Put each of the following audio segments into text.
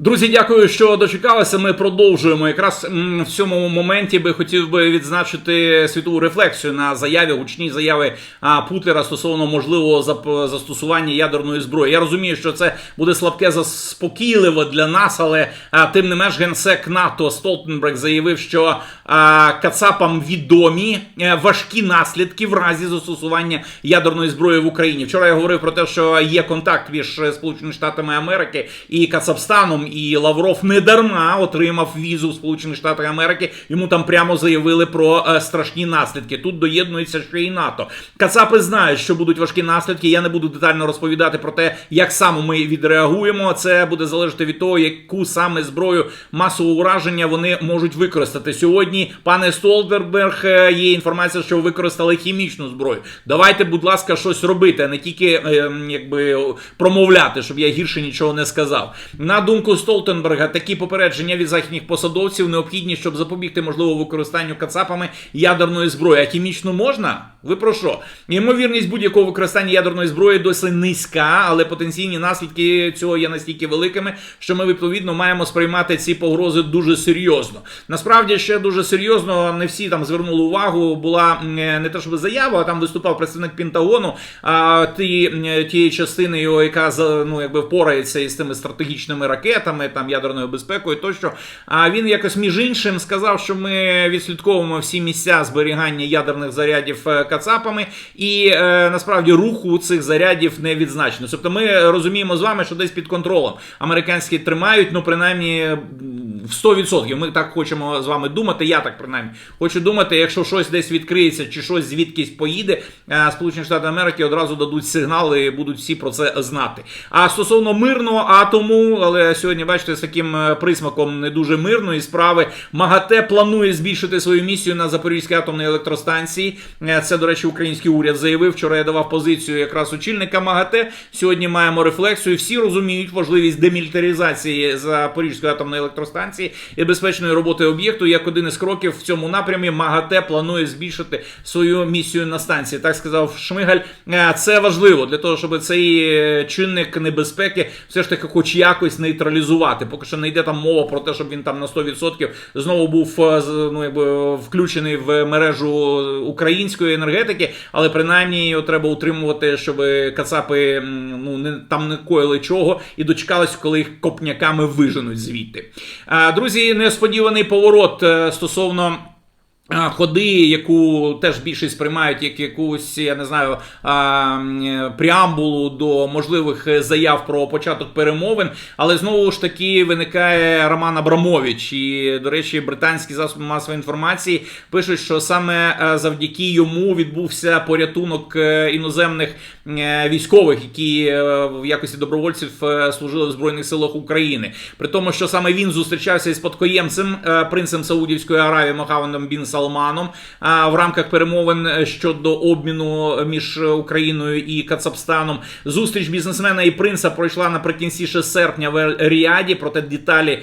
Друзі, дякую, що дочекалися. Ми продовжуємо. Якраз в цьому моменті би хотів би відзначити світову рефлексію на заяві, гучні заяви Путлера стосовно можливого застосування ядерної зброї. Я розумію, що це буде слабке заспокійливо для нас, але тим не менш генсек НАТО Столтенберг заявив, що Кацапам відомі е, важкі наслідки в разі застосування ядерної зброї в Україні. Вчора я говорив про те, що є контакт між Сполученими Штатами Америки і Кацапстаном, і Лавров не дарма отримав візу в Сполучені Штати Америки. Йому там прямо заявили про е, страшні наслідки. Тут доєднується ще і НАТО. Кацапи знають, що будуть важкі наслідки. Я не буду детально розповідати про те, як саме ми відреагуємо. Це буде залежати від того, яку саме зброю масового ураження вони можуть використати сьогодні. Пане Столтерберг, е, є інформація, що використали хімічну зброю. Давайте, будь ласка, щось робити, а не тільки е, якби промовляти, щоб я гірше нічого не сказав. На думку Столтенберга, такі попередження від західних посадовців необхідні, щоб запобігти можливо використанню кацапами ядерної зброї. А хімічну можна? Ви про що? Ймовірність будь-якого використання ядерної зброї досить низька, але потенційні наслідки цього є настільки великими, що ми відповідно маємо сприймати ці погрози дуже серйозно. Насправді ще дуже серйозно не всі там звернули увагу. Була е, не те, щоб заява, а там виступав представник Пентагону, а ті, тієї частини його, яка ну якби впорається із тими стратегічними ракетами, там ядерною безпекою, тощо. А він якось між іншим сказав, що ми відслідковуємо всі місця зберігання ядерних зарядів е, кацапами, і е, насправді руху цих зарядів не відзначено. Тобто ми розуміємо з вами, що десь під контролем американські тримають, ну принаймні в 100%. Ми так хочемо з вами думати. Я так принаймні хочу думати, якщо щось десь відкриється чи щось звідкись поїде, е, Сполучені Штати Америки одразу дадуть сигнали і будуть всі про це знати. А стосовно мирного атому, але сьогодні бачите з таким е, присмаком не дуже мирної справи. МАГАТЕ планує збільшити свою місію на Запорізькій атомній електростанції. Е, Це, до речі, український уряд заявив. Вчора я давав позицію якраз очільника МАГАТЕ. Сьогодні маємо рефлексію. Всі розуміють важливість демілітаризації Запорізької атомної електростанції і безпечної роботи об'єкту. Як один із кроків в цьому напрямі МАГАТЕ планує збільшити свою місію на станції. Так сказав Шмигаль. Е, Це важливо для того, щоб цей е, чинник небезпеки все ж таки, хоч якось нейтралізувати. Поки що не йде там мова про те, щоб він там на 100% знову був е, ну, якби, включений в мережу української енергетики, але принаймні його треба утримувати, щоб кацапи ну, не, там не коїли чого і дочекались, коли їх копняками виженуть звідти. Друзі, несподіваний поворот е, стосовно. Ходи, яку теж більшість сприймають як якусь, я не знаю, преамбулу до можливих заяв про початок перемовин, але знову ж таки виникає Роман Абрамович. І, до речі, британські засоби масової інформації пишуть, що саме е, завдяки йому відбувся порятунок е, іноземних е, військових, які в якості добровольців служили в Збройних силах України. При тому, що саме він зустрічався із спадкоємцем принцем Саудівської Аравії Мохаммедом Бін а, в рамках перемовин е, щодо обміну між Україною і Кацапстаном. Зустріч бізнесмена і принца пройшла наприкінці ще серпня в Ріаді. Проте деталі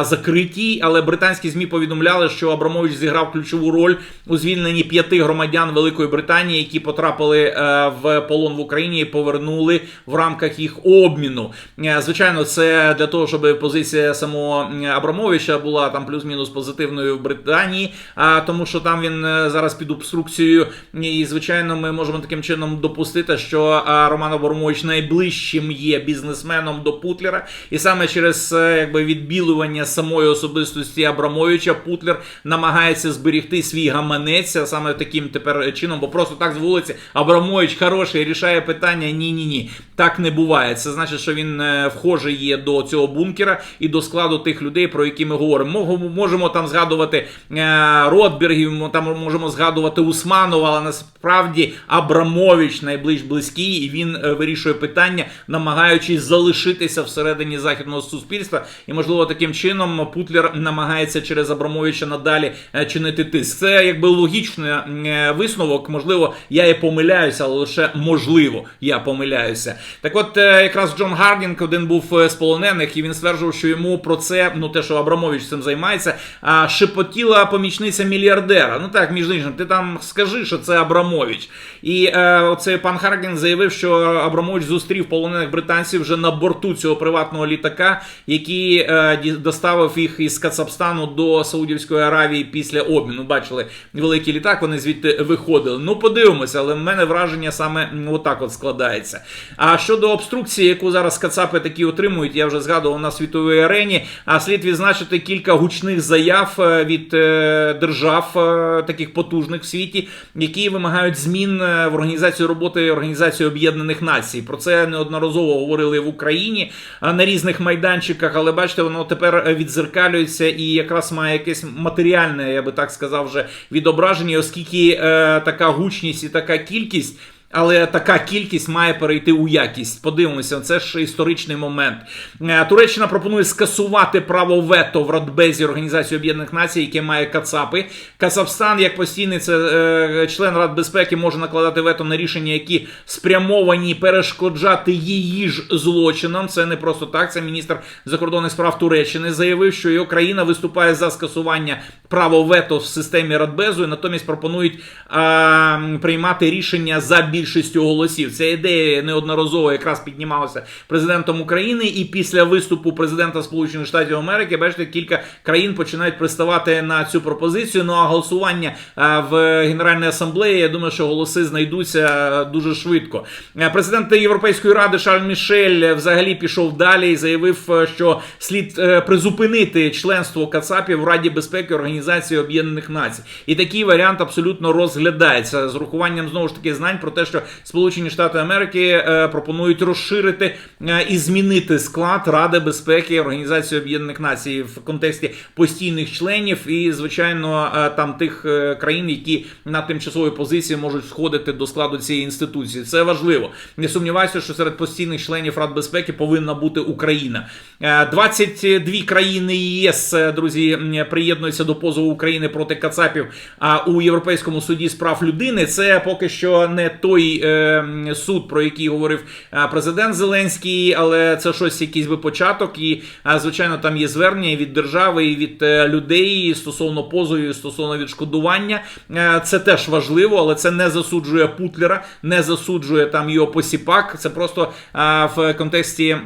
закриті. Але британські змі повідомляли, що Абрамович зіграв ключову роль у звільненні п'яти громадян Великої Британії, які потрапили е, в полон в Україні і повернули в рамках їх обміну. Е, Звичайно, це для того, щоб позиція самого Абрамовича була там плюс-мінус позитивною в Британії, а тому, що там він е, зараз під обструкцією. І звичайно, ми можемо таким чином допустити, що Роман Абрамович найближчим є бізнесменом до Путлера, і саме через е, якби відбілювання самої особистості Абрамовича Путлер намагається зберігти свій гаманець саме таким тепер чином, бо просто так з вулиці Абрамович хороший рішає питання. Ні, ні, ні, так не буває. Це значить, що він е, вхожий є до цього бункера і до складу тих людей, про які ми говоримо. Можемо там згадувати е, Ротбергів, мо- там можемо згадувати Усманова, але насправді Абрамович найближчий близький, і він е, вирішує питання, намагаючись залишитися всередині західного суспільства. І можливо таким чином Путлер намагається через Абрамовича надалі е, чинити тиск. Це якби логічний е, висновок. Можливо, я і помиляюся, але лише можливо, я помиляюся. Так, от якраз Джон Гардінг один був з полонених, і він стверджував, що йому про це, ну те, що Абрамович цим займається, шепотіла помічниця мільярда мільярдера. Ну так, між іншим, ти там скажи, що це Абрамович. І е, оцей пан Харкін заявив, що Абрамович зустрів полонених британців вже на борту цього приватного літака, який е, доставив їх із Кацапстану до Саудівської Аравії після обміну. Бачили великий літак, вони звідти виходили. Ну, подивимося, але в мене враження саме отак от складається. А щодо обструкції, яку зараз Кацапи такі отримують, я вже згадував на світовій арені. А слід відзначити кілька гучних заяв е, від е, держав, е, таких потужних в світі, які вимагають змін е, в організацію роботи Організації Об'єднаних Націй. Про це неодноразово говорили в Україні е, на різних майданчиках, але бачите, воно тепер відзеркалюється і якраз має якесь матеріальне, я би так сказав, вже відображення, оскільки е, така гучність і така кількість. Але така кількість має перейти у якість. Подивимося, це ж історичний момент. Е, Туреччина пропонує скасувати право вето в Радбезі Організації Об'єднаних Націй, яке має Кацапи. Кацапстан, як постійний це е, член Рад безпеки, може накладати вето на рішення, які спрямовані перешкоджати її ж злочинам. Це не просто так. Це міністр закордонних справ Туреччини заявив, що його країна виступає за скасування права вето в системі Радбезу, і натомість пропонують а, приймати рішення за більшістю голосів. Ця ідея неодноразово якраз піднімалася президентом України, і після виступу президента Сполучених Штатів Америки, бачите, кілька країн починають приставати на цю пропозицію. Ну а голосування в Генеральній асамблеї, я думаю, що голоси знайдуться дуже швидко. Е, Президент Європейської ради Шарль Мішель взагалі пішов далі і заявив, е, що слід е, призупинити членство Кацапів в Раді безпеки Організації Об'єднаних Націй. І такий варіант абсолютно розглядається з урахуванням знову ж таки знань про те, що Сполучені Штати Америки е, пропонують розширити е, і змінити склад Ради безпеки Організації Об'єднаних Націй в контексті постійних членів і, звичайно, е, там тих країн, які на тимчасовій позиції можуть входити до складу цієї інституції. Це важливо. Не сумніваюся, що серед постійних членів Рад безпеки повинна бути Україна. Е, 22 країни ЄС, друзі, приєднуються до позову України проти Кацапів у Європейському суді з прав людини. Це поки що не той е, суд, про який говорив е, президент Зеленський, але це щось якийсь би початок. І е, звичайно, там є звернення і від держави і від е, людей стосовно позовів, стосовно відшкодування. Це теж важливо, але це не засуджує Путлера, не засуджує там його посіпак. Це просто в контексті.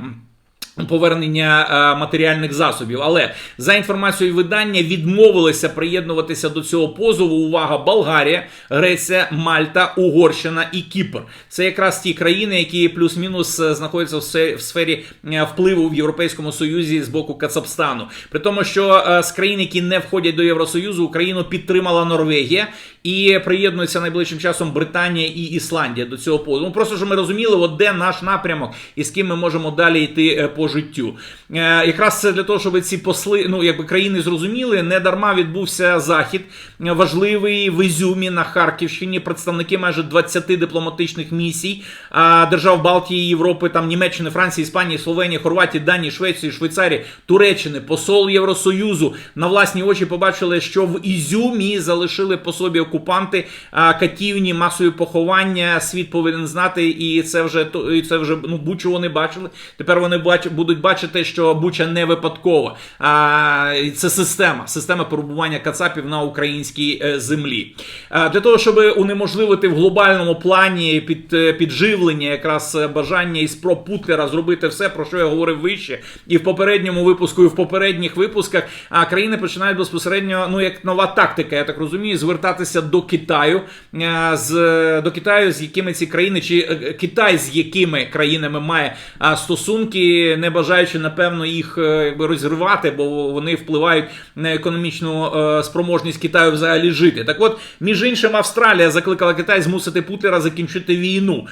Повернення е, матеріальних засобів, але за інформацією видання відмовилися приєднуватися до цього позову. Увага, Болгарія, Греція, Мальта, Угорщина і Кіпр. Це якраз ті країни, які плюс-мінус е, знаходяться в сфері е, впливу в Європейському Союзі з боку Кацапстану. При тому, що з країн, які не входять до Євросоюзу, Україну підтримала Норвегія і приєднується найближчим часом Британія і Ісландія до цього позову. Ну, просто щоб ми розуміли, от де наш напрямок і з ким ми можемо далі йти е, по життю. Е, Якраз це для того, щоб ці посли, ну якби країни зрозуміли, не дарма відбувся захід важливий в Ізюмі на Харківщині. Представники майже 20 дипломатичних місій держав Балтії, Європи, там Німеччини, Франції, Іспанії, Словенії, Хорватії, Данії, Швеції, Швейцарії, Туреччини, посол Євросоюзу на власні очі побачили, що в Ізюмі залишили по собі окупанти катівні, масові поховання. Світ повинен знати, і це вже і це вже ну будь-чого вони бачили. Тепер вони бач, будуть бачити, що Буча не випадкова. А, це система, система перебування кацапів на українській е, землі. А, для того, щоб унеможливити в глобальному плані під, е, підживлення, якраз е, бажання і спроб Путлера зробити все, про що я говорив вище, і в попередньому випуску, і в попередніх випусках, а країни починають безпосередньо, ну як нова тактика, я так розумію, звертатися до Китаю, е, з до Китаю, з якими ці країни, чи е, Китай з якими країнами має стосунки, не бажаючи напевно їх е, якби розірвати, бо вони впливають на економічну спроможність Китаю взагалі жити. Так от, між іншим, Австралія закликала Китай змусити Путлера закінчити війну.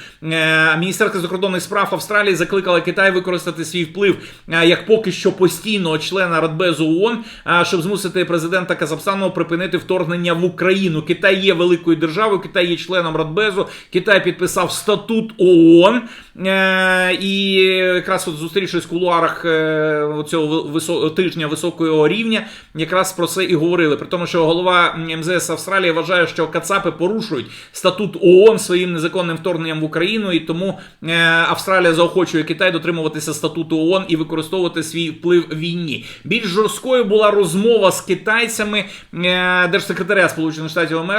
Міністерка закордонних справ Австралії закликала Китай використати свій вплив як поки що постійного члена Радбезу ООН, щоб змусити президента Казахстану припинити вторгнення в Україну. Китай Китай є великою державою, Китай є членом Радбезу, Китай підписав статут ООН. Е, і якраз от зустрівшись в кулуарах е, цього висо- тижня високого рівня, якраз про це і говорили. При тому, що голова МЗС Австралії вважає, що Кацапи порушують статут ООН своїм незаконним вторгненням в Україну, і тому е, Австралія заохочує Китай дотримуватися статуту ООН і використовувати свій вплив в війні. Більш жорсткою була розмова з китайцями е, держсекретаря Сполучених Штатів Америки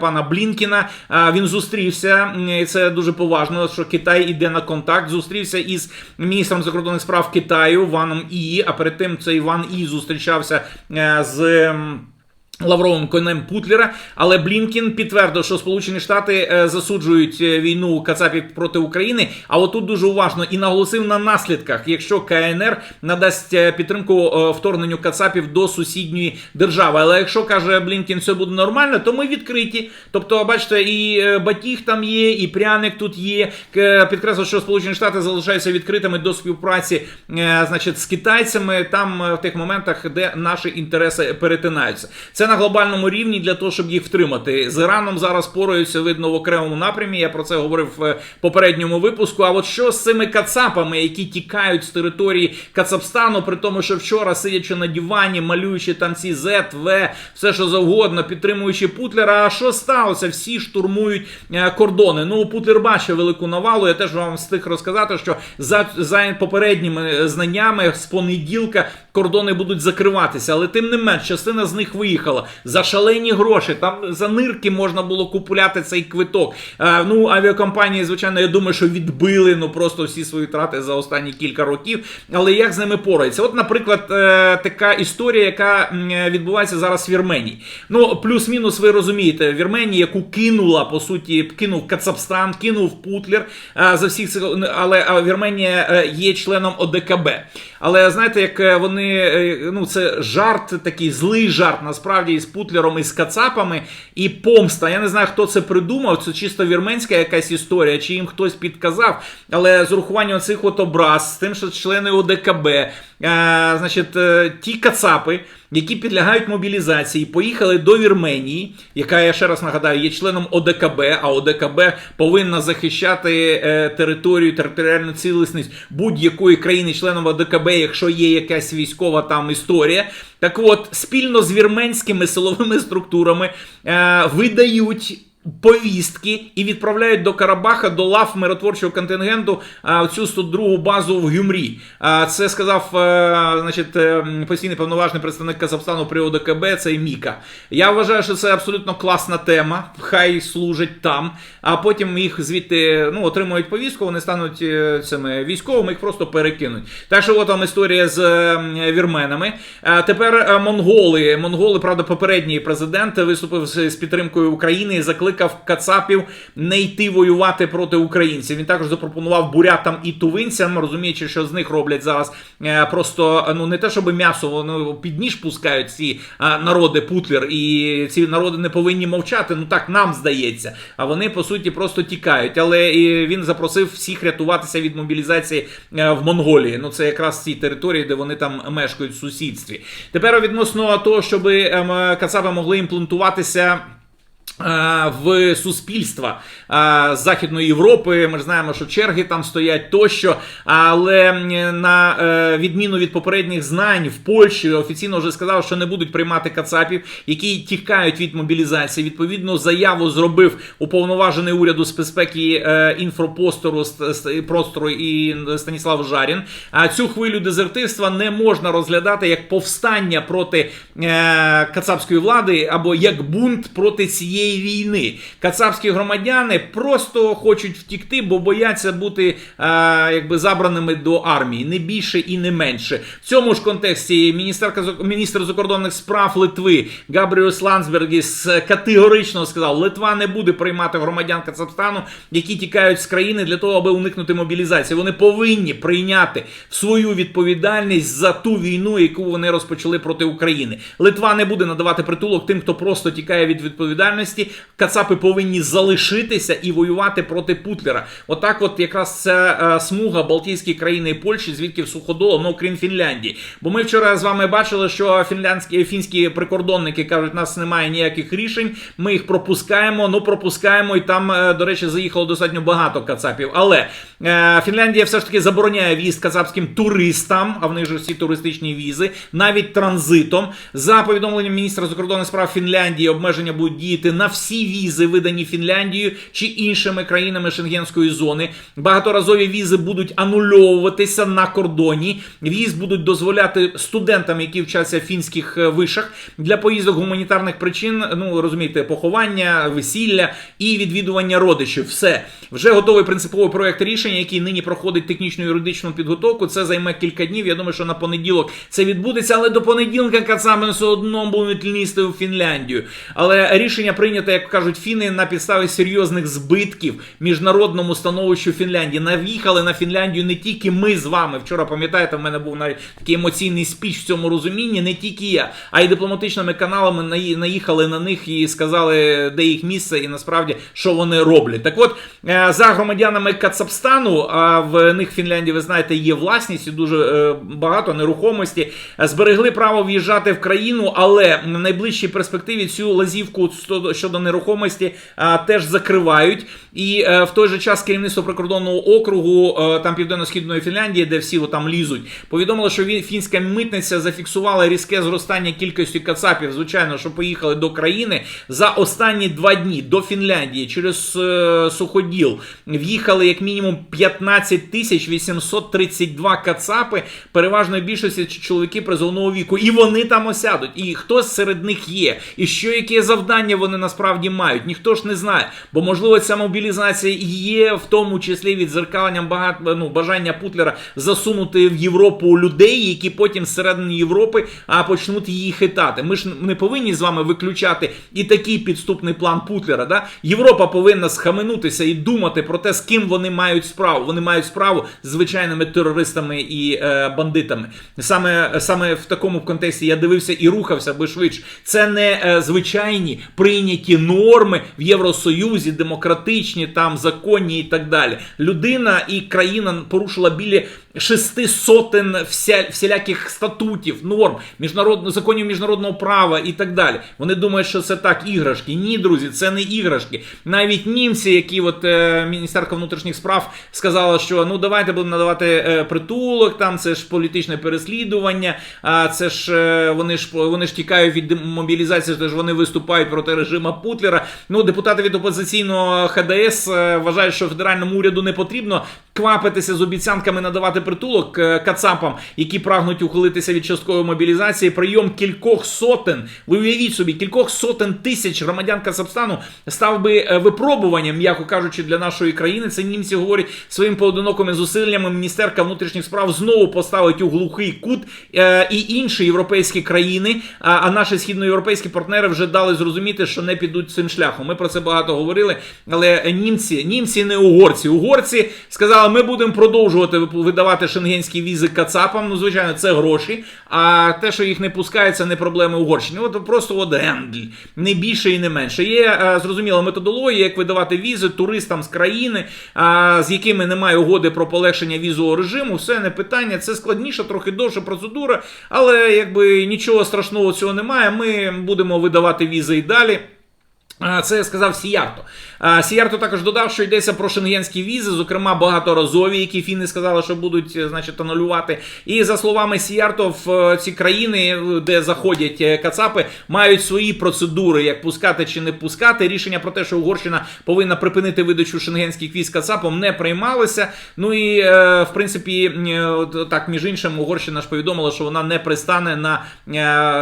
пана Блінкіна. Він зустрівся, і це дуже поважно, що Китай іде на контакт. Зустрівся із міністром закордонних справ Китаю Ваном І. А перед тим цей Ван І зустрічався е, з. Лавровим конем Путлера, але Блінкін підтвердив, що Сполучені Штати е, засуджують е, війну Кацапів проти України. А отут дуже уважно і наголосив на наслідках, якщо КНР надасть е, підтримку вторгненню Кацапів до сусідньої держави. Але якщо каже Блінкін, все буде нормально, то ми відкриті. Тобто, бачите, і батіг там є, і пряник тут є. Підкреслив, що Сполучені Штати залишаються відкритими до співпраці, значить, з китайцями там в тих моментах, де наші інтереси перетинаються. Це на глобальному рівні для того, щоб їх втримати. З Іраном зараз пораються видно в окремому напрямі. Я про це говорив в попередньому випуску. А от що з цими кацапами, які тікають з території Кацапстану, при тому, що вчора сидячи на дивані, малюючи там ці Z, В, все що завгодно, підтримуючи Путлера. А що сталося? Всі штурмують е, кордони. Ну, Путлер бачив велику навалу. Я теж вам встиг розказати, що за, за попередніми знаннями з понеділка кордони будуть закриватися, але тим не менш, частина з них виїхала за шалені гроші. Там за нирки можна було купувати цей квиток. Е, ну, авіакомпанії, звичайно, я думаю, що відбили ну просто всі свої трати за останні кілька років. Але як з ними пораються? От, наприклад, е, така історія, яка відбувається зараз в Вірменії. Ну, плюс-мінус, ви розумієте, Вірменія, яку кинула по суті, кинув Кацапстан, кинув Путлер е, за всіх цих, але Вірменія е, є членом ОДКБ. Але знаєте, як е, вони е, ну це жарт, такий злий жарт, насправді із Путлером і з Кацапами, і помста. Я не знаю, хто це придумав. Це чисто вірменська якась історія, чи їм хтось підказав. Але з урахуванням цих от образ, з тим, що члени ОДКБ, е, значить, е, ті Кацапи. Які підлягають мобілізації, поїхали до Вірменії, яка я ще раз нагадаю, є членом ОДКБ, а ОДКБ повинна захищати е, територію, територіальну цілісність будь-якої країни, членом ОДКБ, якщо є якась військова там історія. Так от, спільно з вірменськими силовими структурами е, видають. Повістки і відправляють до Карабаха до лав миротворчого контингенту цю 102 базу в Гюмрі. Це сказав е, значить, е, постійний повноважний представник Казахстану при ОДКБ, це Міка. Я вважаю, що це абсолютно класна тема. Хай служать там, а потім їх звідти ну, отримують повістку, вони стануть е, цими військовими, їх просто перекинуть. Так що от там історія з е, вірменами. Тепер монголи. Монголи, правда, попередній президент виступив з підтримкою України і закликав Кацапів не йти воювати проти українців. Він також запропонував бурятам і тувинцям, розуміючи, що з них роблять зараз е, просто ну не те, щоб м'ясо, вони під ніж пускають ці е, народи Путлер, і ці народи не повинні мовчати. Ну так нам здається. А вони по суті просто тікають. Але він запросив всіх рятуватися від мобілізації е, в Монголії. Ну це якраз ті території, де вони там мешкають в сусідстві. Тепер відносно того, щоб ем, Кацапи могли імплантуватися. Е, В суспільства е, Західної Європи ми ж знаємо, що черги там стоять тощо. Але на е, відміну від попередніх знань в Польщі офіційно вже сказав, що не будуть приймати кацапів, які тікають від мобілізації. Відповідно, заяву зробив уповноважений уряду з безпеки е, інфопростору Ст- Ст- простору і Станіслав Жарін. А цю хвилю дезертирства не можна розглядати як повстання проти е, кацапської влади або як бунт проти цієї війни. Кацапські громадяни просто хочуть втікти, бо бояться бути е, якби забраними до армії, не більше і не менше. В цьому ж контексті міністерка міністр закордонних справ Литви Габріус Ландсбергіс категорично сказав: Литва не буде приймати громадян Кацапстану, які тікають з країни для того, аби уникнути мобілізації. Вони повинні прийняти свою відповідальність за ту війну, яку вони розпочали проти України. Литва не буде надавати притулок тим, хто просто тікає від відповідальності. Відповідальності. Кацапи повинні залишитися і воювати проти Путлера. Отак, от якраз ця е, смуга Балтійські країни і Польщі, звідки в суходолу, ну крім Фінляндії. Бо ми вчора з вами бачили, що фінляндські фінські прикордонники кажуть, у нас немає ніяких рішень. Ми їх пропускаємо. Ну пропускаємо, і там, е, до речі, заїхало достатньо багато кацапів. Але е, Фінляндія все ж таки забороняє в'їзд кацапським туристам, а в них же всі туристичні візи, навіть транзитом. За повідомленням міністра закордонних справ Фінляндії, обмеження будуть діяти на всі візи, видані Фінляндією чи іншими країнами Шенгенської зони. Багаторазові візи будуть анульовуватися на кордоні. В'їзд будуть дозволяти студентам, які вчаться в фінських е, вишах для поїздок гуманітарних причин. Ну розумієте, поховання, весілля і відвідування родичів. Все вже готовий принциповий проект рішення, який нині проходить технічну юридичну підготовку. Це займе кілька днів. Я думаю, що на понеділок це відбудеться, але до понеділка Кацапин все одно будуть лізти у Фінляндію. Але рішення прийнято, як кажуть фіни, на підставі серйозних збитків міжнародному становищу Фінляндії. Нав'їхали на Фінляндію не тільки ми з вами. Вчора пам'ятаєте, в мене був навіть такий емоційний спіч в цьому розумінні. Не тільки я, а й дипломатичними каналами наїхали на них і сказали, де їх місце, і насправді що вони роблять. Так от е, за громадянами Кацапстану, а в них в Фінляндії, ви знаєте, є власність і дуже е, багато нерухомості. Зберегли право в'їжджати в країну, але в найближчій перспективі цю лазівку щодо нерухомості а, теж закривають. І е, в той же час керівництво прикордонного округу е, там південно-східної Фінляндії, де всі там лізуть, повідомило, що фінська митниця зафіксувала різке зростання кількості кацапів, звичайно, що поїхали до країни за останні два дні до Фінляндії через е, суходіл. В'їхали як мінімум 15 тисяч 832 кацапи, переважної більшості чоловіки призовного віку, і вони там осядуть. І хтось серед них є, і що яке завдання вони насправді мають, ніхто ж не знає. Бо можливо ця мобілізація є в тому числі відзеркаленням багато ну, бажання Путлера засунути в Європу людей, які потім зсередини Європи а почнуть її хитати. Ми ж не повинні з вами виключати і такий підступний план Путлера. Да? Європа повинна схаменутися і думати про те, з ким вони мають справу. Вони мають справу з звичайними терористами і е, бандитами. Саме, саме в такому контексті я дивився і рухався би швидше. Це не е, звичайні прийняті норми в Євросоюзі, демократичні, там законні і так далі. Людина і країна порушила біля шести сотень вся, всіляких статутів, норм, міжнародно, законів міжнародного права і так далі. Вони думають, що це так іграшки. Ні, друзі, це не іграшки. Навіть німці, які от е, Міністерство внутрішніх справ сказало, що ну давайте будемо надавати е, притулок, там це ж політичне переслідування, а це ж е, вони ж вони ж тікають від мобілізації, тож вони виступають проти режиму Путлера. Ну, депутати від опозиційного ХДС е, вважають, що федеральному уряду не потрібно квапитися з обіцянками надавати притулок кацапам, які прагнуть ухилитися від часткової мобілізації. Прийом кількох сотень. Ви уявіть собі, кількох сотень тисяч громадян Казахстану став би е, випробуванням, м'яко кажучи, для нашої країни. Це німці говорять своїм поодинокими зусиллями. Міністерка внутрішніх справ знову поставить у глухий кут е, і інші європейські країни. А, наші східноєвропейські партнери вже дали зрозуміти, що не підуть цим шляхом. Ми про це багато говорили. Але німці, німці не угорці. Угорці сказали, ми будемо продовжувати вип- видавати шенгенські візи кацапам. Ну, звичайно, це гроші. А те, що їх не пускають, це не проблеми Угорщини. От просто от гендль. Не більше і не менше. Є е, зрозуміла методологія, як видавати візи туристам з країни, з якими немає угоди про полегшення візового режиму. Все не питання. Це складніша, трохи довша процедура, але якби нічого страшного цього немає. Ми будемо видавати візи і далі. Це сказав Сіярто. Сіярто також додав, що йдеться про шенгенські візи, зокрема багаторазові, які фіни сказали, що будуть е, значить, анулювати. І за словами Сіярто, в е, ці країни, е, де заходять кацапи, мають свої процедури, як пускати чи не пускати. Рішення про те, що Угорщина повинна припинити видачу шенгенських віз кацапам, не приймалося. Ну і в принципі, так між іншим, Угорщина ж повідомила, що вона не пристане на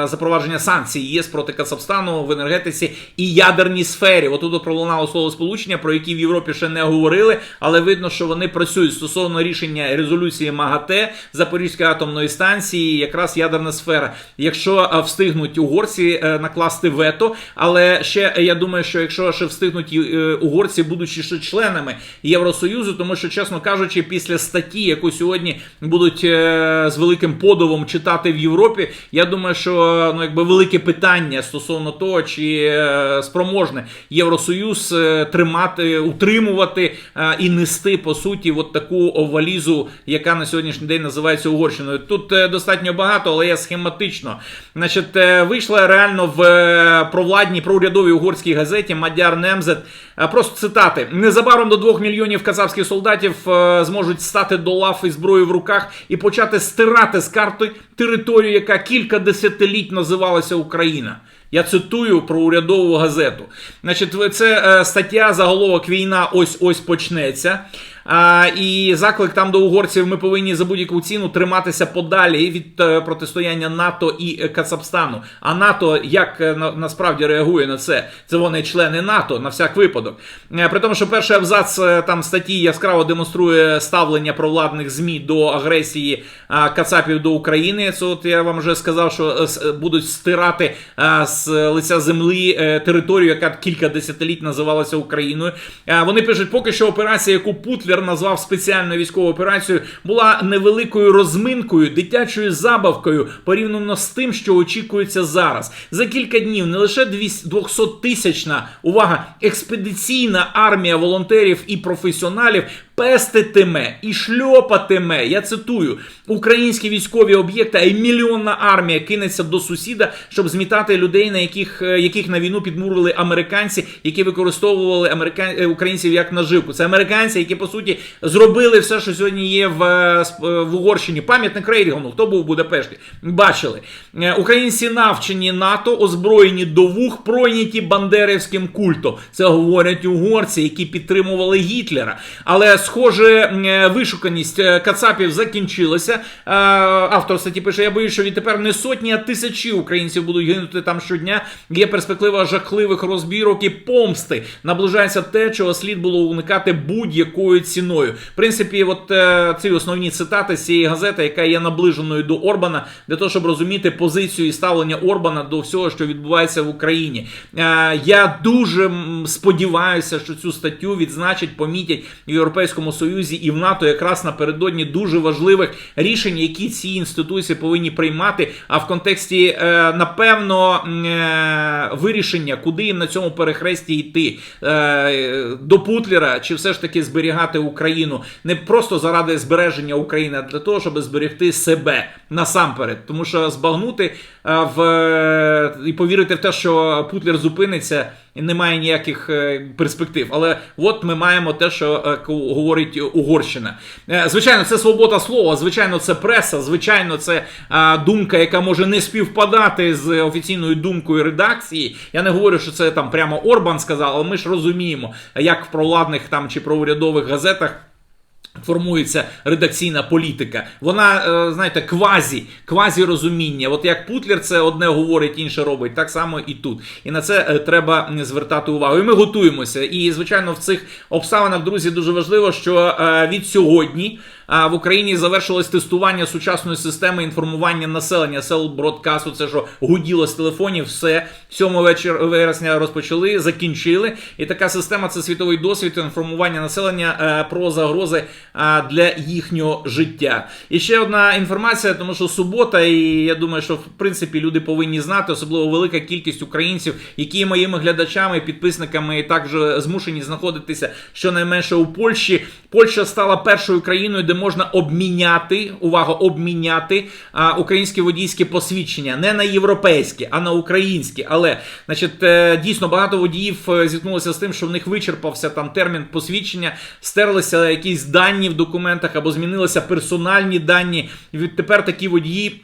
запровадження санкцій ЄС проти Казахстану в енергетиці і ядерній сфері. Отут пролунало слово сполучення, про які в Європі ще не говорили, але видно, що вони працюють стосовно рішення резолюції МАГАТЕ Запорізької атомної станції, якраз ядерна сфера. Якщо е, встигнуть угорці е, накласти вето, але ще е, я думаю, що якщо ще встигнуть угорці, будучи ще членами Євросоюзу, тому що, чесно кажучи, після статті, яку сьогодні будуть з великим подивом читати в Європі, я думаю, що ну якби велике питання стосовно того, чи спроможні спроможне Євросоюз е, тримати, утримувати е, і нести по суті от таку валізу, яка на сьогоднішній день називається Угорщиною. Тут е, достатньо багато, але я схематично. Значить, вийшла реально в провладній проурядовій угорській газеті Мадяр Немзет. Просто цитати: незабаром до 2 мільйонів кацапських солдатів зможуть стати до лав із зброєю в руках і почати стирати з карти територію, яка кілька десятиліть називалася Україна. Я цитую про урядову газету. Значить, це е, стаття заголовок Війна ось ось почнеться. І заклик там до угорців: ми повинні за будь-яку ціну триматися подалі від е, протистояння НАТО і е, Кацапстану. А НАТО як е, на, насправді реагує на це? Це вони члени НАТО на всяк випадок. При тому, що перший абзац там статті яскраво демонструє ставлення провладних змі до агресії Кацапів до України. Це от я вам вже сказав, що будуть стирати з лиця землі територію, яка кілька десятиліть називалася Україною. Вони пишуть, поки що операція, яку Путлер назвав спеціальну військову операцію, була невеликою розминкою, дитячою забавкою порівняно з тим, що очікується зараз. За кілька днів не лише 200-тисячна увага, експедиційна армія волонтерів і професіоналів пеститиме і шльопатиме. Я цитую українські військові об'єкти, а й мільйонна армія кинеться до сусіда, щоб змітати людей, на яких, е, яких на війну підмурили американці, які використовували американ... е, українців як наживку. Це американці, які по суті зробили все, що сьогодні є в, е, в Угорщині. Пам'ятник Рейгону, хто був у Будапешті, бачили. Українці навчені НАТО, озброєні до вух, пройняті бандерівським культом. Це говорять угорці, які підтримували Гітлера. Але, схоже, е, вишуканість е, кацапів закінчилася. Е, Автор статті пише: я боюсь, що відтепер не сотні, а тисячі українців будуть гинути там щодня. Є перспектива жахливих розбірок і помсти. Наближається те, чого слід було уникати будь-якою ціною. В принципі, от ці основні цитати з цієї газети, яка є наближеною до Орбана, для того, щоб розуміти позицію і ставлення Орбана до всього, що відбувається в Україні. Я дуже сподіваюся, що цю статтю відзначать, помітять в Європейському Союзі і в НАТО якраз напередодні дуже важливих рішень, які ці інституції повинні приймати. А в контексті, е, напевно, е, вирішення, куди їм на цьому перехресті йти е, до Путлера, чи все ж таки зберігати Україну не просто заради збереження України, а для того, щоб зберегти себе насамперед. Тому що збагнути в і повірити в те, що Путлер зупиниться. Немає ніяких е, перспектив, але от ми маємо те, що е, говорить Угорщина. Е, Звичайно, це свобода слова, звичайно, це преса, звичайно, це думка, яка може не співпадати з офіційною думкою редакції. Я не говорю, що це там прямо Орбан сказав, але ми ж розуміємо, як в провладних там чи проурядових газетах. Формується редакційна політика. Вона, е, знаєте, квазі, квазі розуміння. От як Путлер це одне говорить, інше робить, так само і тут. І на це е, треба звертати увагу. І ми готуємося. І, звичайно, в цих обставинах, друзі, дуже важливо, що е, від сьогодні. В Україні завершилось тестування сучасної системи інформування населення сел бродкасту. Це що гуділо з телефонів. Все 7 вечір вересня розпочали, закінчили. І така система це світовий досвід інформування населення про загрози для їхнього життя. І ще одна інформація, тому що субота, і я думаю, що в принципі люди повинні знати, особливо велика кількість українців, які моїми глядачами, підписниками, також змушені знаходитися щонайменше у Польщі. Польща стала першою країною, де можна обміняти увага, обміняти а, українське водійське посвідчення не на європейське, а на українське. Але значить, е, дійсно багато водіїв е, зіткнулося з тим, що в них вичерпався там термін посвідчення, стерлися якісь дані в документах або змінилися персональні дані. Відтепер такі водії.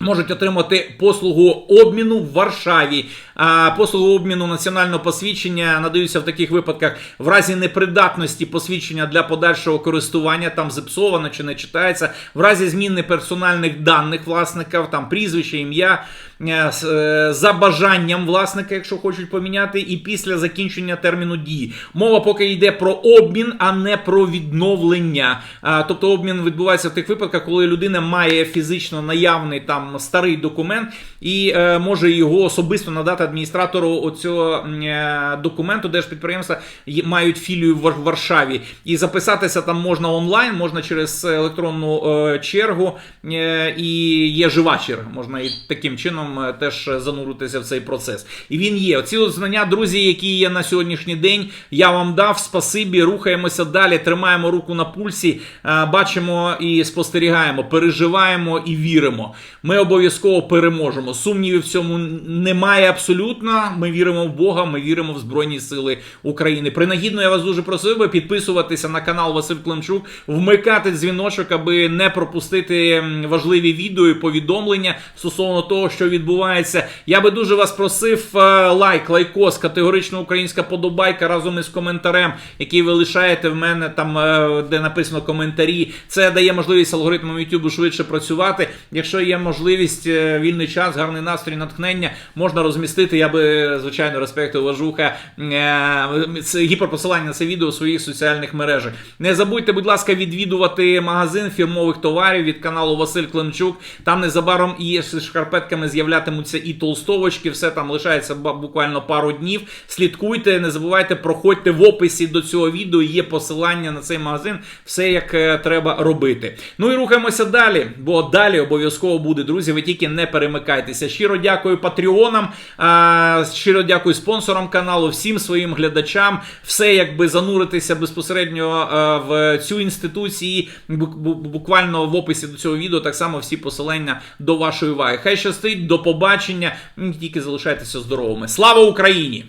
Можуть отримати послугу обміну в Варшаві. А послугу обміну національного посвідчення надаються в таких випадках в разі непридатності посвідчення для подальшого користування, там зіпсовано чи не читається, в разі зміни персональних даних власника, там прізвище, ім'я, е, е, за бажанням власника, якщо хочуть поміняти, і після закінчення терміну дії. Мова поки йде про обмін, а не про відновлення. Тобто обмін відбувається в тих випадках, коли людина має фізично наявний там там старий документ і е, може його особисто надати адміністратору оцього е, документу, підприємства мають філію в Варшаві. І записатися там можна онлайн, можна через електронну е, чергу, е, і є жива черга. Можна і таким чином е, теж зануритися в цей процес. І він є. Оці от знання, друзі, які є на сьогоднішній день, я вам дав. Спасибі, рухаємося далі, тримаємо руку на пульсі, е, бачимо і спостерігаємо, переживаємо і віримо. Ми обов'язково переможемо. Сумнівів в цьому немає абсолютно. Ми віримо в Бога, ми віримо в Збройні Сили України. Принагідно я вас дуже просив би підписуватися на канал Василь Климчук, вмикати дзвіночок, аби не пропустити важливі відео і повідомлення стосовно того, що відбувається. Я би дуже вас просив е, лайк, лайкос, категорично українська подобайка разом із коментарем, який ви лишаєте в мене там, е, де написано коментарі. Це дає можливість алгоритмам YouTube швидше працювати. Якщо є можливість, е, вільний час, гарний настрій, натхнення, можна розмістити. Я би, звичайно, респекту важуха е, гіперпосилання на це відео у своїх соціальних мережах. Не забудьте, будь ласка, відвідувати магазин фірмових товарів від каналу Василь Климчук. Там незабаром і з шкарпетками з'являтимуться і толстовочки. Все там лишається буквально пару днів. Слідкуйте, не забувайте, проходьте в описі до цього відео. Є посилання на цей магазин. Все як е, треба робити. Ну і рухаємося далі, бо далі обов'язково буде, друзі. Ви тільки не перемикайтеся. Щиро дякую патреонам, щиро дякую спонсорам каналу, всім своїм глядачам. Все якби зануритися безпосередньо в цю бу- Буквально в описі до цього відео так само всі посилання до вашої уваги. Хай щастить, до побачення. Тільки залишайтеся здоровими. Слава Україні!